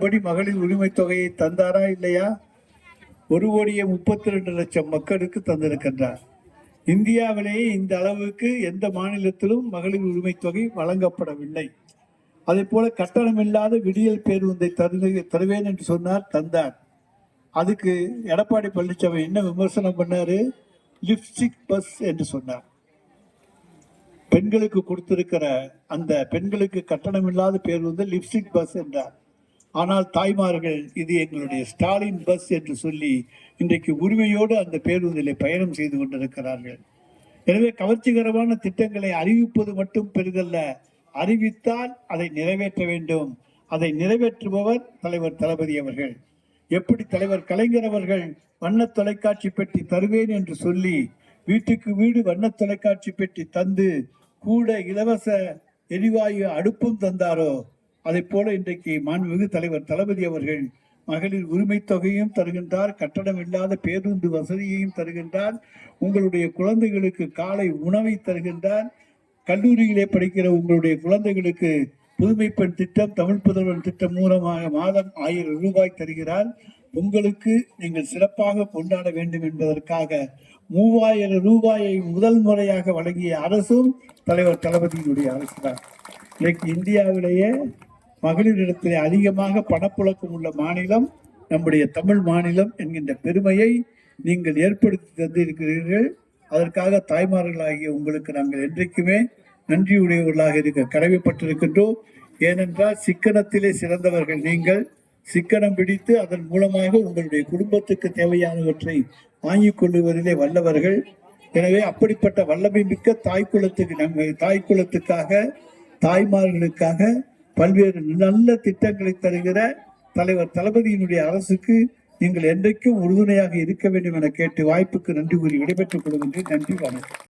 படி மகளிர் உரிமை தொகையை தந்தாரா இல்லையா? ஒரு கோடியே முப்பத்தி ரெண்டு லட்சம் மக்களுக்கு தந்திருக்கின்றார். இந்தியாவிலேயே இந்த அளவுக்கு எந்த மாநிலத்திலும் மகளிர் உரிமை தொகை வழங்கப்படவில்லை. அதே போல கட்டணமில்லாத விடியல் பேருந்தை தரு தருவேன் என்று சொன்னார் தந்தார். அதுக்கு எடப்பாடி பழனிசாமி என்ன விமர்சனம் பண்ணாரு? லிப்ஸ்டிக் பஸ் என்று சொன்னார். பெண்களுக்கு கொடுத்திருக்கிற அந்த பெண்களுக்கு கட்டணமில்லாத பேருந்து லிப்ஸ்டிக் பஸ் என்றார். ஆனால் தாய்மார்கள் இது எங்களுடைய ஸ்டாலின் பஸ் என்று சொல்லி இன்றைக்கு உரிமையோடு அந்த பேருந்தில் பயணம் செய்து கொண்டிருக்கிறார்கள். எனவே கவர்ச்சிகரமான திட்டங்களை அறிவிப்பது மட்டும் பெரிதல்ல. அறிவித்தால் அதை நிறைவேற்ற வேண்டும். அதை நிறைவேற்றுபவர் தலைவர் தளபதி அவர்கள். எப்படி தலைவர் கலைஞர் அவர்கள் வண்ண தொலைக்காட்சி பெட்டி தருவேன் என்று சொல்லி வீட்டுக்கு வீடு வண்ண தொலைக்காட்சி பெட்டி தந்து கூட இலவச எரிவாயு அடுப்பும் தந்தாரோ? அதை போல இன்றைக்கு மாண்புமிகு தலைவர் தளபதி அவர்கள் மகளிர் உரிமை தொகையும் தருகின்றார் கட்டணம் இல்லாத பேருந்து வசதியையும் தருகின்றார் உங்களுடைய குழந்தைகளுக்கு காலை உணவை தருகின்றார் கல்லூரியிலே படிக்கிற உங்களுடைய குழந்தைகளுக்கு புதுமை பெண் திட்டம் தமிழ் புதல்வன் திட்டம் மூலமாக மாதம் ஆயிரம் ரூபாய் தருகிறார். உங்களுக்கு நீங்கள் சிறப்பாக கொண்டாட வேண்டும் என்பதற்காக மூவாயிரம் ரூபாயை முதல் முறையாக வழங்கிய அரசும் தலைவர் தளபதியினுடைய அரசு தான் இன்றைக்கு இந்தியாவிலேயே மகளிரிடத்திலே அதிகமாக பணப்புழக்கம் உள்ள மாநிலம் நம்முடைய தமிழ் மாநிலம் என்கின்ற பெருமையை நீங்கள் ஏற்படுத்தி தந்திருக்கிறீர்கள். அதற்காக தாய்மார்களாகிய உங்களுக்கு நாங்கள் என்றைக்குமே நன்றியுடையவர்களாக இருக்க கடமைப்பட்டிருக்கின்றோம். ஏனென்றால் சிக்கனத்திலே சிறந்தவர்கள் நீங்கள். சிக்கனம் பிடித்து அதன் மூலமாக உங்களுடைய குடும்பத்துக்கு தேவையானவற்றை வாங்கிக் கொள்ளுவதிலே வல்லவர்கள். எனவே அப்படிப்பட்ட வல்லமை மிக்க தாய்க்குலத்துக்கு நம்ம தாய் குலத்துக்காக தாய்மார்களுக்காக பல்வேறு நல்ல திட்டங்களை தருகிற தலைவர் தளபதியினுடைய அரசுக்கு நீங்கள் என்றைக்கும் உறுதுணையாக இருக்க வேண்டும் என கேட்டு வாய்ப்புக்கு நன்றி கூறி விடைபெற்றுக் கொள்கின்றேன் நன்றி வணக்கம்.